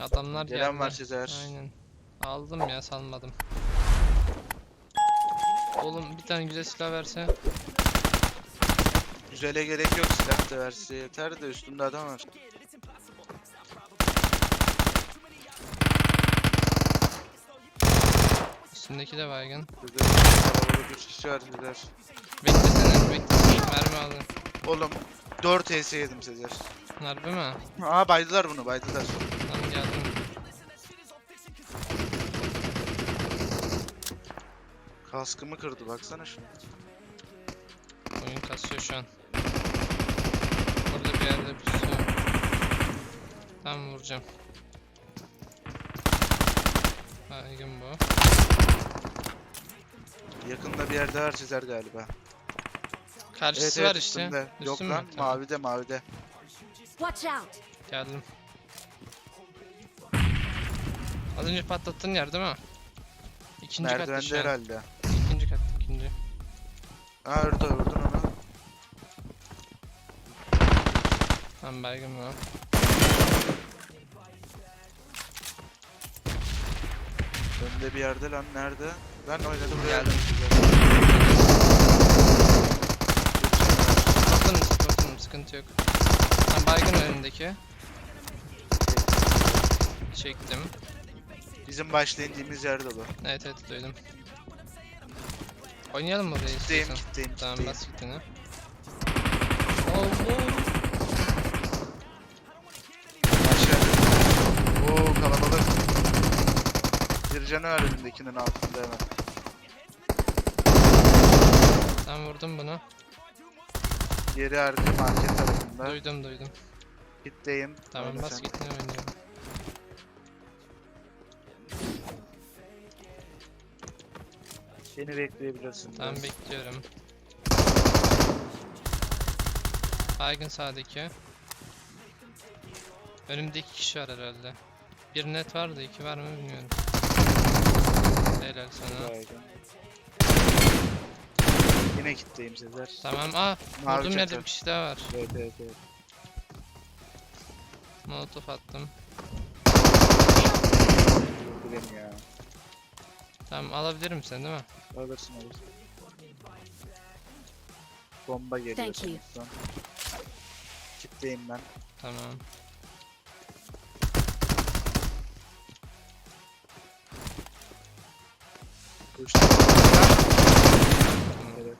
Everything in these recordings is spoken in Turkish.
Adamlar Gelen geldi. var Sezer. Aynen. Aldım ya salmadım. Oğlum bir tane güzel silah verse. Güzele gerek yok silah da verse yeter de üstünde adam var. Üstündeki de baygın. Burada 3 kişi var Sezer. Beklesene beklesene. Mermi alın. Oğlum 4 HS yedim Sezer. Harbi mi? Aa baydılar bunu baydılar. Kaskımı kırdı baksana şuna. Oyun kasıyor şu an. Orada bir yerde pusuyor. Tam vuracağım. Baygın bu. Yakında bir yerde var Sezer galiba. Karşısı var işte. üstünde. Yok Üstü mü? lan Tamam, mavide mavide. Watch out! Geldim. Az önce patlattığın yer değil mi? İkinci katta Merdivende şu an. herhalde. Aa orada vurdun onu. Tamam baygın mı? Önde bir yerde lan nerede? Ben oynadım buraya. Geldim. Bakın, bakın sıkıntı yok. Tamam baygın önündeki. Çektim. Bizim başla indiğimiz yer dolu. Evet evet duydum. Oynayalım mı orayı Kitleyim istiyorsan? kitleyim Tamam kitleyim. bas gittiğini. Allah! Aşağı. Oo kalabalık. Bir canı var önündekinin altında hemen. Ben vurdum bunu. Diğeri arka market tarafında. Duydum duydum. Kitleyim. Tamam bas sen. oynuyorum. Beni bekleyebilirsin. Tamam biraz. bekliyorum. Baygın sağdaki. Önümde iki kişi var herhalde. Bir net var da iki var mı bilmiyorum. Helal sana. Baygın. Yine kitleyim Sezer. Tamam aa Mavi vurduğum yerde bir kişi daha var. Evet evet evet. Molotof attım. Vurdu beni ya. Tamam alabilirim sen değil mi? Alırsın alırsın. Bomba geliyor Thank you. sanırsam. Kitleyim ben. Tamam. Evet.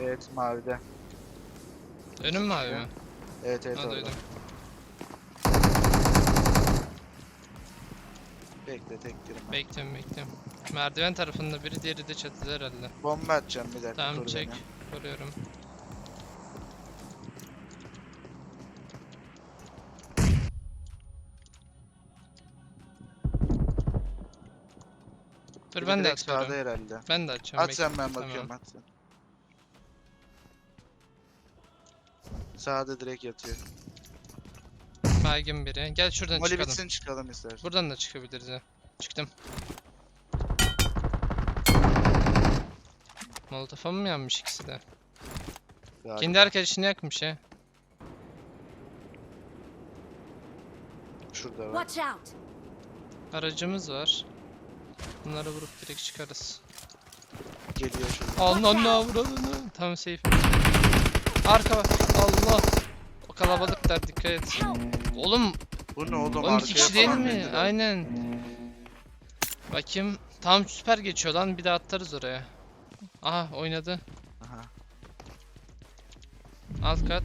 Evet mavide. Önüm mü abi mi? Evet evet Ha orada. duydum. Bekle tek girme. Bekliyorum bekliyorum. Merdiven tarafında biri diğeri de çatıda herhalde. Bomba atacağım bir dakika. Tamam koru çek. beni. Koruyorum. Dur Biri ben de atıyorum. herhalde. Ben de açacağım. At sen ben Tamam. bakıyorum at sen. Sağda direkt yatıyor. Baygın biri. Gel şuradan Moli çıkalım. bitsin çıkalım istersen. Buradan da çıkabiliriz ha. Çıktım. Molotof'a mı yanmış ikisi de? Galiba. Kendi arkadaşını yakmış ha. Şurada var. Watch out! Aracımız var. Bunları vurup direkt çıkarız. Geliyor şurada. Allah avradını. Tam safe. Arka var. Allah. Kalabalıklar dikkat et. Oğlum, Bu ne oğlum? oğlum iki Arkaya kişi değil mi? Aynen. Bakayım. Tam süper geçiyor lan. Bir de atlarız oraya. Aha oynadı. Aha. Alt kat.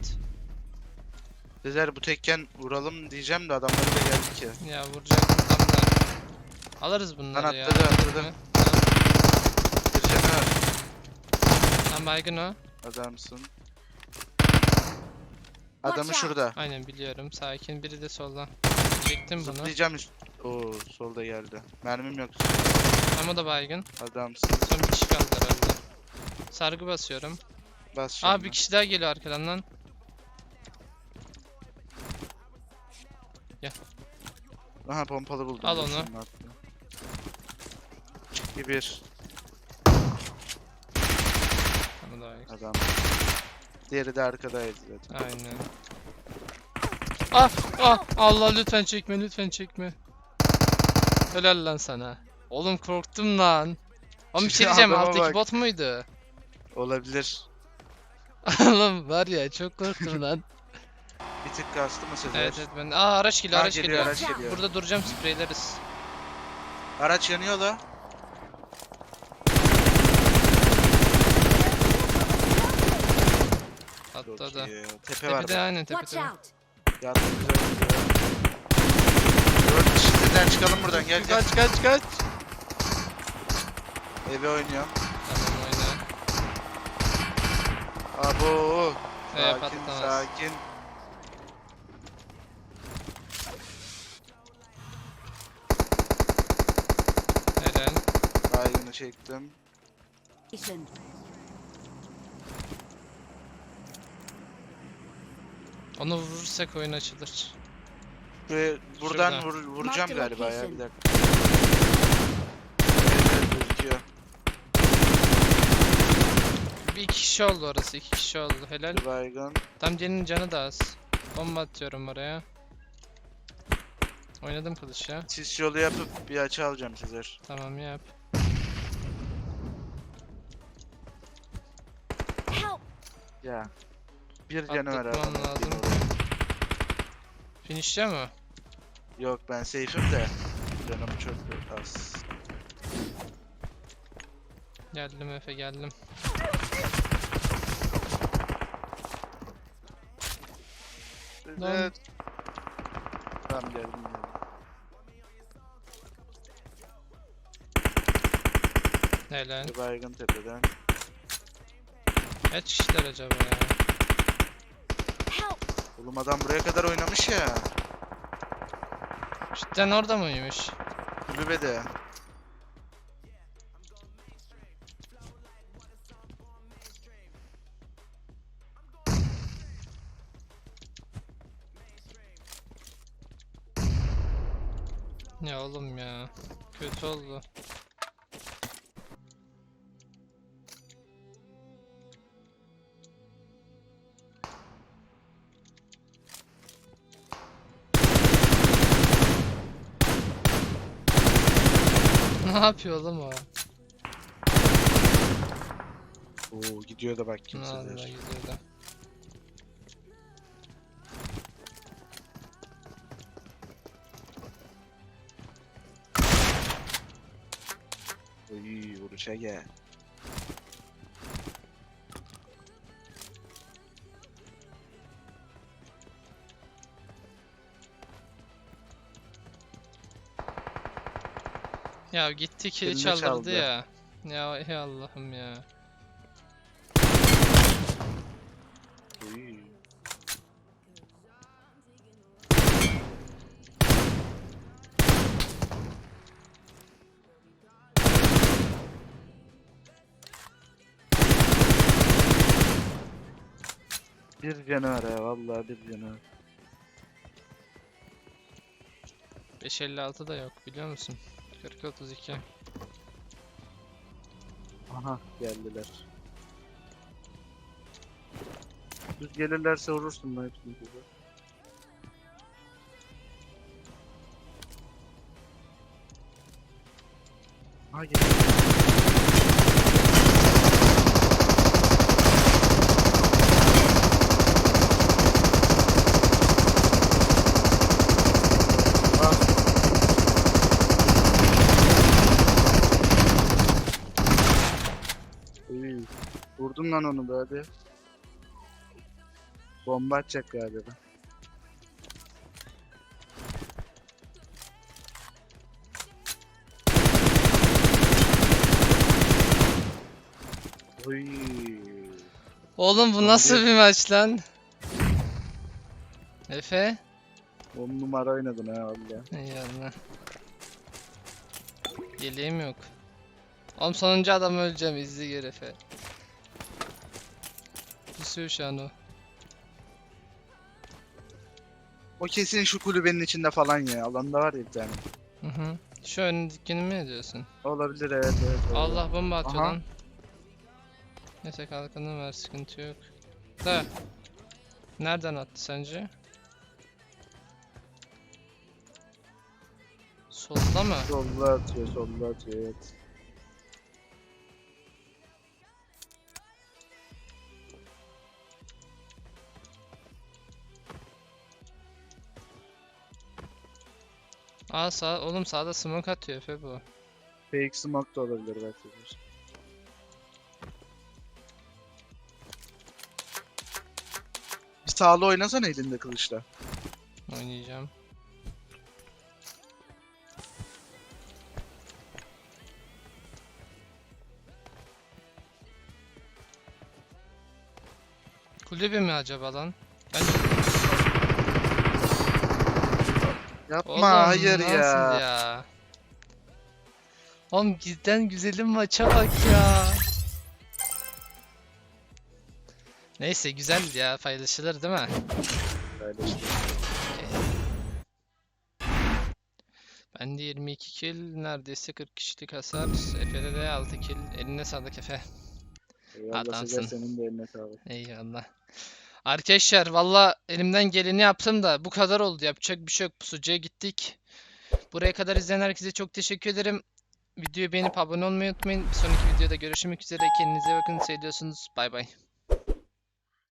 Sezer bu tekken vuralım diyeceğim de adamları da geldi ki. Ya vuracaktım tam da. Alırız bunları ya. atladı, atladı. Hı, canı var. Tam baygın o. Adamsın. Adamı şurada. Aynen biliyorum. Sakin. Biri de soldan. Çektim bunu. Zıplayacağım üst. Oo solda geldi. Mermim yok. Tam o da baygın. Adamsın. Son bir kişi kaldı herhalde. Sargı basıyorum. Bas şimdi. Aa bir kişi daha geliyor arkadan lan. Aha pompalı buldum. Al onu. şunun altına. İki bir da baygın. adam. Diğeri de arkadaydı zaten. Aynen. Ah ah Allah lütfen çekme lütfen çekme. Helal lan sana. Oğlum korktum lan. Oğlum bir şey diyeceğim Adama alttaki bak. bot muydu? Olabilir. Oğlum var ya çok korktum lan. Bir tık kastı mı Sezer? evet evet ben Aa araç geliyor Ha, araç geliyor, geliyor. araç geliyor. Burada duracağım spreyleriz. Araç yanıyor la. Çok Atladı. iyi. Tepe var. Tepede aynen Watch tepede. out! Yattı güzel. Dört kişiden çıkalım buradan gel gel. Kaç kaç kaç. Eve oynuyorum. Tamam oyna. Abo. Ee, Sakin patlamaz. sakin. Helal. Baygını çektim. Mission. Onu vurursak oyun açılır. Ve buradan Şuradan. vur, vuracağım Mark the galiba ya location. bir dakika. Evet, evet, gözüküyor. Bir iki kişi oldu orası. iki kişi oldu. Helal. Bir baygın. Tam Jen'in canı da az. Bomba atıyorum oraya. Oynadım kılıç ya. Sis yolu yapıp bir açı alacağım Sezer. Tamam yap. Help! Ya. Bir canı var Atlatmam adamın, lazım. Finish'te mi? Yok ben safe'im de. Canım çok az. Geldim Efe geldim. Lan. Evet. Tamam geldim geldim. Helal. Bir baygın tepeden. Kaç kişiler acaba ya? Oğlum adam buraya kadar oynamış ya. Cidden orada mıymış? Kulübede. Ya oğlum ya. Kötü oldu. Ne yapıyor oğlum o? Oo gidiyor da bak kimse Allah der. gidiyordu. Uy vuruşa gel. Ya gitti kili Eline çaldırdı çaldı. ya. Ya ey Allah'ım ya. Uy. Bir canı var ya vallahi bir canı var. 556 da yok biliyor musun? 40 32. Aha geldiler. Düz gelirlerse vurursun lan hepsini kızı. Ha gel. Ah. Uy, Lan onu hadi. Bomba atacak galiba. Uy. Oğlum bu nasıl bir- maç lan? Efe? On numara oynadın ha valla. Ey Allah. Yeleğim yok. Oğlum sonuncu adam öleceğim izli gör Efe. Kesiyor şu an o. Kesin şu kulübenin içinde falan ya. Alanda var ya bir tane. Hı hı. Şu önündekini mi diyorsun? Olabilir evet evet. Olabilir. Allah bomba atıyor Aha. lan. Neyse kalkanım var sıkıntı yok. Da. Nereden attı sence? Solda mı? Solda atıyor solda atıyor evet. Aa sağ oğlum sağda smoke atıyor Efe bu. Fake smoke da olabilir belki. Bir sağlı oynasana elinde kılıçla. Oynayacağım. Kulübe mi acaba lan? Ben Yapma Oğlum, hayır ya. ya? Oğlum cidden güzelim maça bak ya. Neyse güzel ya paylaşılır değil mi? Ben de 22 kill neredeyse 40 kişilik hasar. Efe'de de 6 kill. Eline sağlık Efe. Eyvallah Adamsın. Senin de eline sağlık. Eyvallah. Arkadaşlar valla elimden geleni yaptım da bu kadar oldu. Yapacak bir şey yok. Pusucuya gittik. Buraya kadar izleyen herkese çok teşekkür ederim. Videoyu beğenip abone olmayı unutmayın. Bir sonraki videoda görüşmek üzere. Kendinize bakın. Seviyorsunuz. Bay bay.